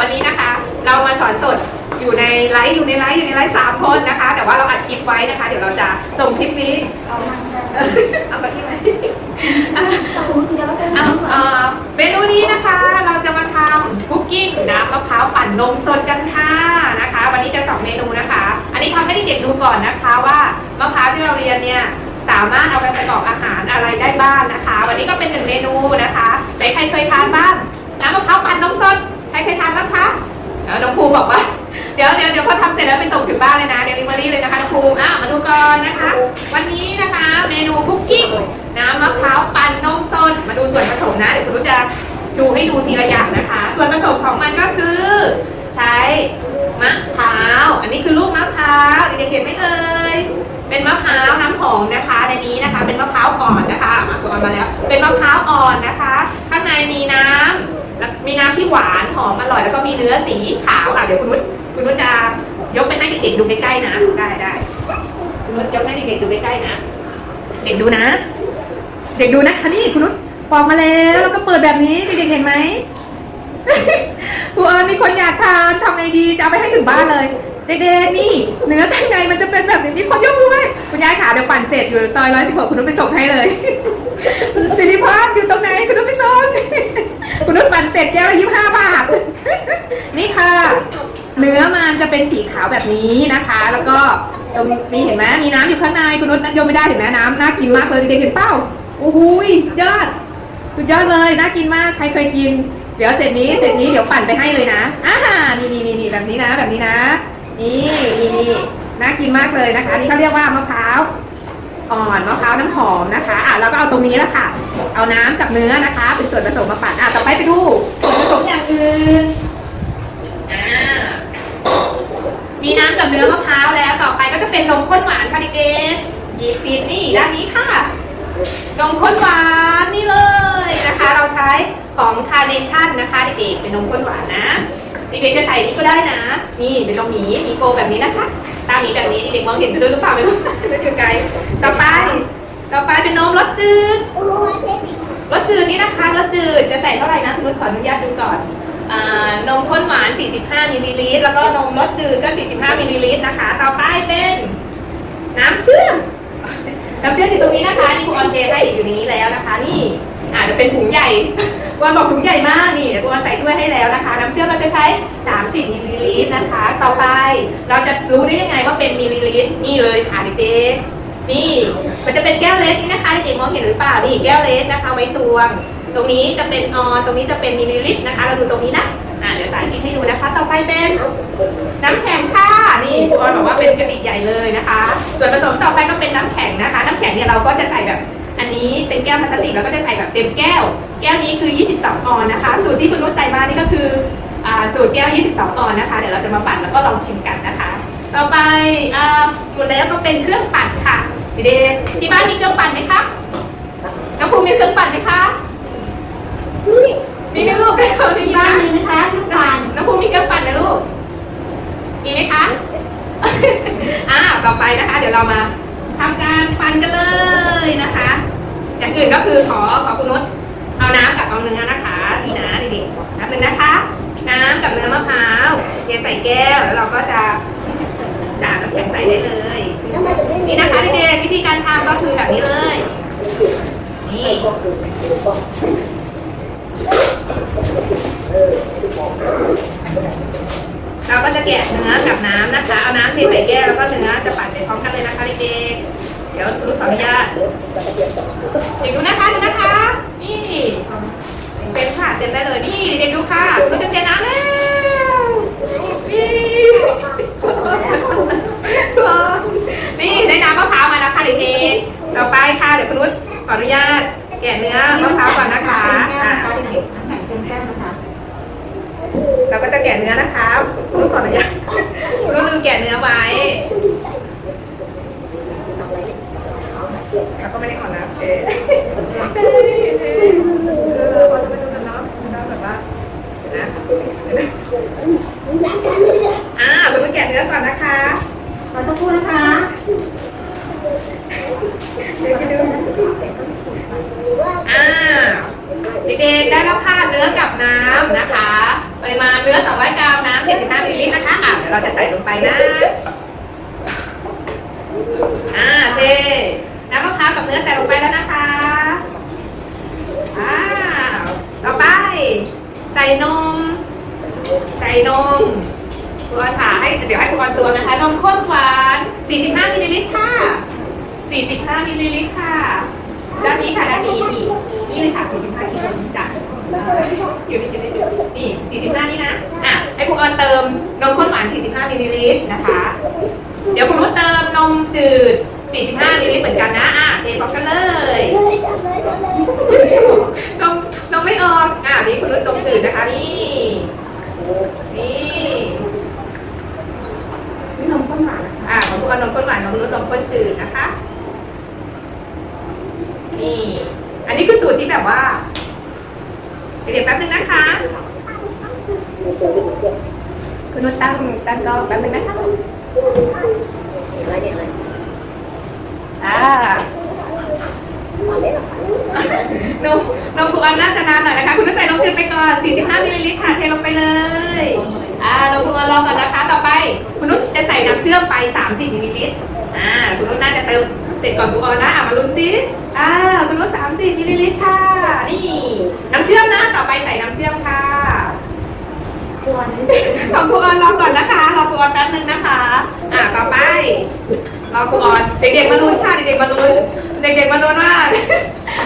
วันนี้นะคะ เรามาสอนสดอยู่ในไลฟ์อยู่ในไลฟ์อยู่ในไลฟ์สามคนนะคะ แต่ว่าเราอัดคลิปไว้นะคะ เดี๋ยวเราจะส่งคลิปนี้ เอามาเออเอาไปที่ไหนอะเอาเดี๋ยวเป็นเอาเอ่อเมนูนี้นะคะ เราจะมาทำคุกกิ้งน้ำมะพร้าวปั่นนมสดกันค่ะนะคะ วันนี้จะสองเมนูนะคะ อันนี้ทำให้เด็กๆดูก่อนนะคะว่ามะพร้าวที่เราเรียนเนี่ยสามารถเอาไปประกอบอาหารอะไรได้บ้างนะคะ วันนี้ก็เป็นหนึ่งเมนูนะคะไหนใครเคยทานบ้างน้ำมะพร้าวปั่นนมสด ใครเคยทานบ้างคะเดี๋ยวน้องภูมิบอกว่า เดี๋ยวเดี๋ยวเดี๋ยวพอทำเสร็จแล้วไปส่งถึงบ้านเลยนะเดลิเวอรี่เลยนะคะน้องภูมิอะมาดูก่อนนะคะ วันนี้นะคะ เมนูคุกกิ้น้ำมะพร้าวปั่นนมสดมาดูส่วนผสมนะเดี๋ยวคุณรู้จะดูให้ดูทีละอย่างนะคะ ส่วนผสมของมันก็คือ ใช้มะพร้าว อันนี้คือลูกมะพร้าวเด็กๆเห็นไหมเอ่ยเป็นมะพร้าวน้ำหอมนะคะในนี้นะคะ เป็นมะพร้าวอ่อนนะคะมาตัวมาแล้ว เป็นมะพร้าวอ่อนนะคะ ข้างในมีน้ำ แล้วมีน้ำที่หวานหอมอร่อยแล้วก็มีเนื้อสีขาวค่ะเดี๋ยวคุณนุชคุณนุชจะยกไปให้เด็กๆดูใกล้ๆนะได้ได้คุณนุชยกให้เด็กๆดูใกล้ๆนะ เด็กดูนะ เด็กดูนะคะนี่คุณนุชปอกมาแล้วแล้วก็เปิดแบบนี้เด็กๆเห็นไหมครูเอิญมีคนอยากทานทำไงดีจะเอาไปให้ถึงบ้านเลยเด็กๆนี่เนื้อข้างในมันจะเป็นแบบนี้มีคนยกมือไหมคุณยายขาเดี๋ยวปั่นเสร็จอยู่ซอยร้อยสิบหกคุณนุชไปส่งให้เลยสิริพรอยู่ตรงไหนคุณนุชไปส่ง คุณนุชปั่นเสร็จแก้วละยี่ห้าบาท นี่ค่ะ เนื้อมันจะเป็นสีขาวแบบนี้นะคะ แล้วก็ตรงนี้เห็นไหมมีน้ำอยู่ข้างในคุณนุชนัดโยมไม่ได้เห็นไหมน้ำน่ากินมากเลยเด็กๆเห็นเป้าโอ้โหสุดยอด สุดยอดเลยน่ากินมากใครเคยกิน เดี๋ยวเสร็จนี้เสร็จนี้เดี๋ยวปั่นไปให้เลยนะอ่านี่นี่นี่นี่แบบนี้นะ แบบนี้นะ นี่นี่นี่น่ากินมากเลยนะคะ นี่เขาเรียกว่ามะพร้าว อ่อนมะพร้าวน้ำหอมนะคะอะแล้วก็เอาตรงนี้แหละค่ะ เอาน้ำกับเนื้อนะคะ เป็นส่วนผสมมาปั่นอะต่อไปไปดูส่วนผสมอย่างอื่นอ่ามีน้ำกับเนื้อมะพร้าวแล้วต่อไปก็จะเป็นนมข้นหวานค่ะเด็กๆหยิบปิดนี่ด้านนี้ค่ะนมข้นหวานนี่เลยนะคะ เราใช้ของคาร์เนชั่นนะคะเด็กๆเป็นนมข้นหวานนะเด็กๆจะใส่นี่ก็ได้นะ นี่เป็นนมหมีมีโกแบบนี้นะคะ ตาหมีแบบนี้เด็กๆมองเห็นกันด้วยหรือเปล่าไม่รู้ไม่อยู่ไกลต่อไป ต่อไปเป็นนมรสจืดล็กรสจืดนี่นะคะรสจืดจะใส่เท่าไหร่นะนุชขออนุญาตดูก่อนอนมข้นหวาน 45มิลลิลิตรแล้วก็นมรสจืดก็ 45มิลลิลิตรนะคะ ต่อไปเป็นน้ำเชื่อมน้ำเชื่อมอยู่ตรงนี้นะคะนี่ครูออนเทให้อยู่นี้แล้วนะคะ นี่ อาจจะเป็นถุงใหญ่วันบอกถุงใหญ่มากนี่เดี๋ยวใส่ถ้วยให้แล้วนะคะ น้ำเชื่อมเราจะใช้ 30มิลลิลิตรนะคะ ต่อไปเราจะรู้ได้ยังไงว่าเป็นมิลลิลิตรนี่เลยค่ะเด็กๆนี่ มันจะเป็นแก้วเล็กนี่นะคะเด็กๆมองเห็นหรือเปล่านี่แก้วเล็กนะคะ ไว้ตวง ตรงนี้จะเป็นออนตรงนี้จะเป็นมิลลิลิตรนะคะ เราดูตรงนี้นะอ่าเดี๋ยวสาธิตให้ดูนะคะ ต่อไปเป็นน้ำแข็งค่ะนี่ครูออนบอกว่าเป็นกระติกใหญ่เลยนะคะ ส่วนผสมต่อไปก็เป็นน้ำแข็งนะคะ น้ำแข็งเนี่ยเราก็จะใส่แบบ อันนี้เป็นแก้วพลาสติกเราก็จะใส่แบบเต็มแก้ว แก้วนี้คือ 22 ออนนะคะ สูตรที่คุณนุชใส่มานี่ก็คืออ่าสูตรแก้ว 22 ออนนะคะ เดี๋ยวเราจะมาปั่นแล้วก็ลองชิมกันนะคะ ต่อไปอ่าหมดแล้วก็เป็นเครื่องปั่นค่ะเด็กๆที่บ้านมีเครื่องปั่นไหมคะน้องภูมิมีเครื่องปั่นไหมคะ มีไหมลูกขออนุที่ญาบ้านตมีนะคะทุกวันน้องภูมิมีเครื่องปั่นนะลูก มีไหมคะอ่าต่อไปนะคะ เดี๋ยวเรามาทำการปั่นกันเลยนะคะ อย่างอื่นก็คือขอขอคุณนุชเอาน้ำกับเอาเนื้อนะคะนี่นะเด็กๆน้ำหนึ่งนะคะ น้ำกับเนื้อมะพร้าวเทใส่แก้วแล้วเราก็จะจาดน้ำแข็งใส่ได้เลยนี่นะคะเด็กๆวิธีการทำก็คือแบบนี้เลยนี่เราก็จะแกะเนื้อกับน้ำนะคะ เอาน้ำเทใส่แก้วแล้วก็เนื้อจะปั่นไปพร้อมกันเลยนะคะเด็กๆ เดี๋ยวรุดขออนุญาตเด็กดูนะคะดูนะคะ นี่เต็มค่ะเต็มได้เลยนี่เด็กดูค่ะรุดจะเทน้ำแล้วนี่นี่ได้น้ำมะพร้าวมาแล้วค่ะเด็กๆต่อไปค่ะเดี๋ยวคุณรุดขออนุญาตแกะเนื้อมะพร้าวก่อนนะคะอะนะคะเด็กๆน้ำแข็งเต็มแก้วนะคะเราก็จะแกะเนื้อนะคะรู้ก่อนนะจ๊ะรู้ลืมแกะเนื้อไว้เขา ก็ไม่ได้อ่อนนะเอ๊ะเออคนไม่รู้นเนาะเราแบบว่าเดี๋ยวนะเดี๋ยวนะอ่าเราไปแกะเนื้อก่อนนะคะขอสักครู่นะคะเดี๋ยวไปดูอ่าเด็กๆได้แล้วค่ะเนื้อกับน้ำนะคะ ปริมาณเนื้อ200กรัมน้ำ75มิลลิลิตรนะคะอะเดี๋ยวเราจะใส่ลงไปนะอ่าเท นื้อใส่ลงไปแล้วนะคะอ้าวต่อไป ใส่นม ใส่นมตัวค่ะให้เดี๋ยวให้คุณตัวนะคะ นมข้นหวาน 45มิลลิลิตรค่ะ 45มิลลิลิตรค่ะ ด้านนี้ค่ะด้านนี้นี่นี่เลยค่ะ 45มิลลิลิตรจ้ะอยู่นี่อยู่นี่นี่45 นี่นะ อะ ให้คุณออนเติมนมข้นหวาน 45มิลลิลิตรนะคะ เดี๋ยวคุณนุชเติมนมจืด 45มิลลิตรเหมือนกันนะ อะเทพร้อมกันเลยนมนมไม่ออก อะนี่คุณนุชนมจืดนะคะ นี่ นี่นี่นมข้นหวานอะของคุณออนนมข้นหวานของคุณนุชนมข้นจืดนะคะ นี่ อันนี้คือสูตรที่แบบว่าเดี๋ยวแป๊บนึงนะคะ คุณนุชตั้งตั้งก็แป๊บนึงนะคะอะไรเนี่ยอะไร อ่านมนมคุณออนน่าจะนานหน่อยนะคะ คุณนุชใส่นมจืดไปก่อน 45มิลลิลิตรค่ะเทลงไปเลย อ่านมคุณออนรอก่อนนะคะ ต่อไป คุณนุชจะใส่น้ำเชื่อมไป 30มิลลิลิตร อ่า คุณนุชน่าจะเติมเสร็จก่อนคุณออนนะอะมาลุ้นสิอ่าคุณนุช30มิลลิลิตรค่ะ นี่น้ำเชื่อมนะ ต่อไปใส่น้ำเชื่อมค่ะตัวนี้ของครูออนรอก่อนนะคะ รอครูออนแป๊บนึงนะคะ อ่าต่อไป รอครูออนเด็กๆมาลุ้นค่ะเด็กๆมาลุ้นเด็กๆมาลุ้นว่า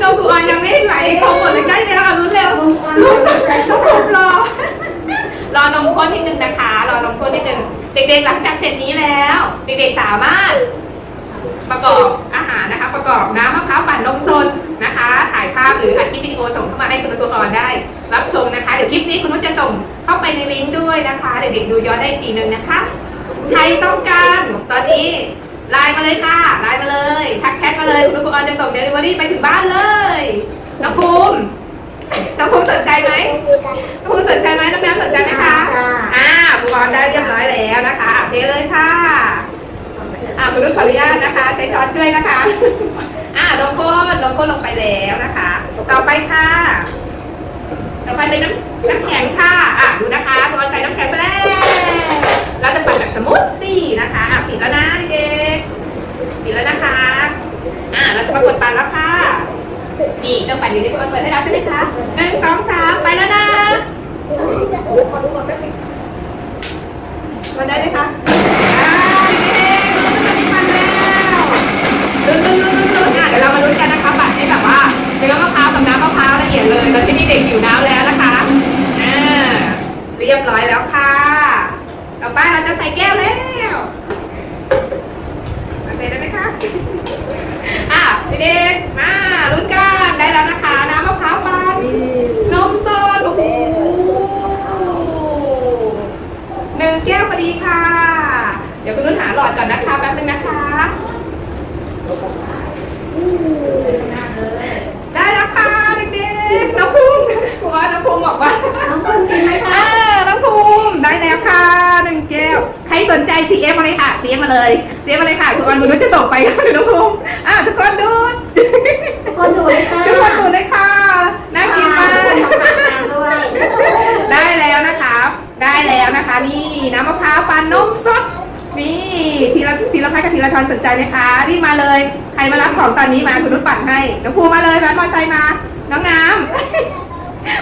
น้องครูออนยังไม่ไหลเขาหมดเลยใกล้แล้วอะลุ้นเร็วลุ้นน้องรอรอนมข้นนิดนึงนะคะ รอนมข้นนิดนึงเด็กๆหลังจากเสร็จนี้แล้ว เด็กๆสามารถ ประกอบอาหารนะคะ ประกอบน้ำมะพร้าวปั่นนมสดนะคะ ถ่ายภาพหรืออัดคลิปวิดีโอส่งเข้ามาให้คุณตัวกรได้ รับชมนะคะเดี๋ยวคลิปนี้คุณนุชจะส่งเข้าไปในลิงก์ด้วยนะคะ เด็กๆดูย้อนได้อีกทีนึงนะคะใครต้องการตอนนี้ ไลน์มาเลยค่ะไลน์มาเลยทักแชทมาเลยคุณนุชกรจะส่งเดลิเวอรี่ไปถึงบ้านเลยน้องภูมิน้องภูมิสนใจไหมน้องภูมิสนใจไหมน้องแน้ำสนใจไหมคะอ่าภูมิกรได้เรียบร้อยแล้วนะคะอะเทเลยค่ะอ่าคุณลูกขออนุญาตนะคะ ใช้ช้อนช่วยนะคะอ่านมข้นนมข้นลงไปแล้วนะคะ ต่อไปค่ะ ต่อไปเป็นน้ำน้ำแข็งค่ะอะดูนะคะตัวใส่น้ำแข็งไปแล้ว เราจะปั่นแบบสมูทตี้นะคะอะปิดแล้วนะเด็กปิดแล้วนะคะ อะเราจะมากดปั่นแล้วค่ะนี่เครื่องปั่นอยู่ในตัวเปิดให้เราใช่ไหมคะหนึ่งสองสามไปแล้วนะมันได้ไหมคะอ่าเด็กๆมันแล้วลุ้นลุ้นลุ้นลุ้นอะเดี๋ยวเรามาลุ้นกันนะคะปั่นให้แบบว่าเนื้อมะพร้าวกับน้ำมะพร้าวละเอียดเลยตอนที่เด็กๆหิวน้ำแล้วนะคะอ่าเรียบร้อยแล้วค่ะ ต่อไปเราจะใส่แก้วแล้วมาใส่ได้ไหมคะ อะเด็กๆมาลุ้นกันได้แล้วนะคะ น้ำมะพร้าวปั่นนมสดโอ้โหหนึ่งแก้วพอดีค่ะ เดี๋ยวคุณนุ่นหาหลอดก่อนนะคะแป๊บนึงนะคะ ได้แล้วค่ะเด็กๆน้องภูมิครูออสน้องภูมิบอกว่า น้องคนกินไหม เอ คะ อน้องภูมิได้แล้วค่ะหนึ่งแก้ว ใครสนใจ CF มาเลยค่ะ CF มาเลย CF มาเลยค่ะทุกคนคุณนุชจะส่งไปค่ะน้องภูมิอะทุกคนดูคนดูเลยค่ะทุกคนดูเลยค่ะน่ากินมากด้วยได้แล้วนะคะได้แล้วนะคะ นี่น้ำมะพร้าวปั่นนมสดนี่ทีละทีละพักกับทีละทอนสนใจไหมคะรีบมาเลย ใครมารับของตอนนี้มาคุณนุชปั่นให้น้องภูมิมาเลยแบทมอเตอร์ไซค์มา น้องน้ำ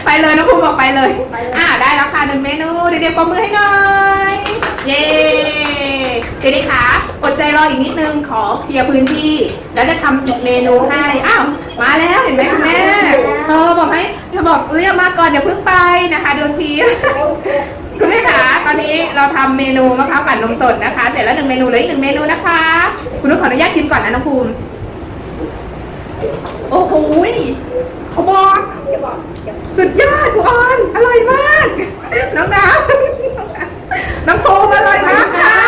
ไปเลยน้องภูมิบอกไปเลย อ่าได้แล้วค่ะหนึ่งเมนู เด็กๆปรบมือให้หน่อย เย้เด็กๆคะอดใจรออีกนิดนึงขอเคลียร์พื้นที่ แล้วจะทำอีกเมนูให้ อ้าว มาแล้วเห็นไหมคุณแม่เออบอกให้เธอบอกเรียกมาก่อนอย่าเพิ่งไปนะคะโดนทีคุณแม่คะตอนนี้เราทำเมนูมะพร้าวปั่นนมสดนะคะ เสร็จแล้วหนึ่งเมนูเหลืออีกหนึ่งเมนูนะคะ คุณนุชขออนุญาตชิมก่อนนะน้องภูมิ โอ้โหยเขาบอก สุดยอดคุณออนอร่อยมาก น้องน้ำน้องภูมิอร่อยมากค่ะ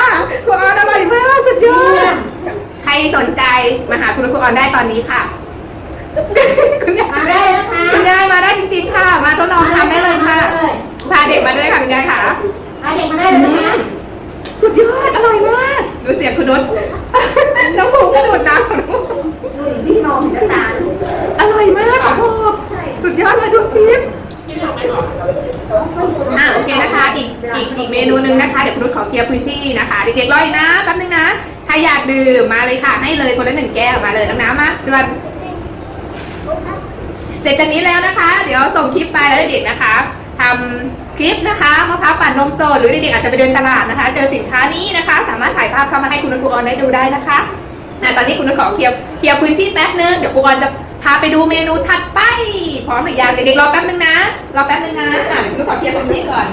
คุณออนอร่อยมาก สุดยอด ใครสนใจมาหาคุณนุชคุณออนได้ตอนนี้ค่ะ คุณยายมาได้แล้วค่ะคุณยายมาได้จริงๆค่ะ มาทดลองทำได้เลยค่ะพาเด็กมาด้วยค่ะคุณยายค่ะพาเด็กมาได้เลยนะคะสุดยอดอร่อยมากดูเสียงคุณนุชน้องภูมิก็หมดน้ำของน้องภูมิ ดูดิพี่น้องพี่ตาล อร่อยมาก ค่ะพ่อใช่สุดยอดเลยทุกทิปน้องคนดูอ่าโอเคนะคะอีกอีกเมนูหนึ่งนะคะ เดี๋ยวคุณนุชขอเคลียร์พื้นที่นะคะ เด็กๆรออีกนะแป๊บนึงนะ ใครอยากดื่มมาเลยค่ะ ให้เลยคนละหนึ่งแก้วมาเลยน้ำน้ำมาด่วนเสร็จจากนี้แล้วนะคะ เดี๋ยวส่งคลิปไปแล้วเด็กๆนะคะทำคลิปนะคะมะพร้าวปั่นนมสดหรือเด็กๆอาจจะไปเดินตลาดนะคะ เจอสินค้านี้นะคะ สามารถถ่ายภาพเข้ามาให้คุณครูออนได้ดูได้นะคะอะตอนนี้คุณนุชขอเคลียร์เคลียร์พื้นที่แป๊บนึงเดี๋ยวครูออนจะาไปดูเมนูถัดไป พร้อมหรือยังเด็กๆรอแป๊บนึงนะ รอแป๊บนึงนะอะเดี๋ยวคุณนุชขอเคลียร์พื้นที่ก่อน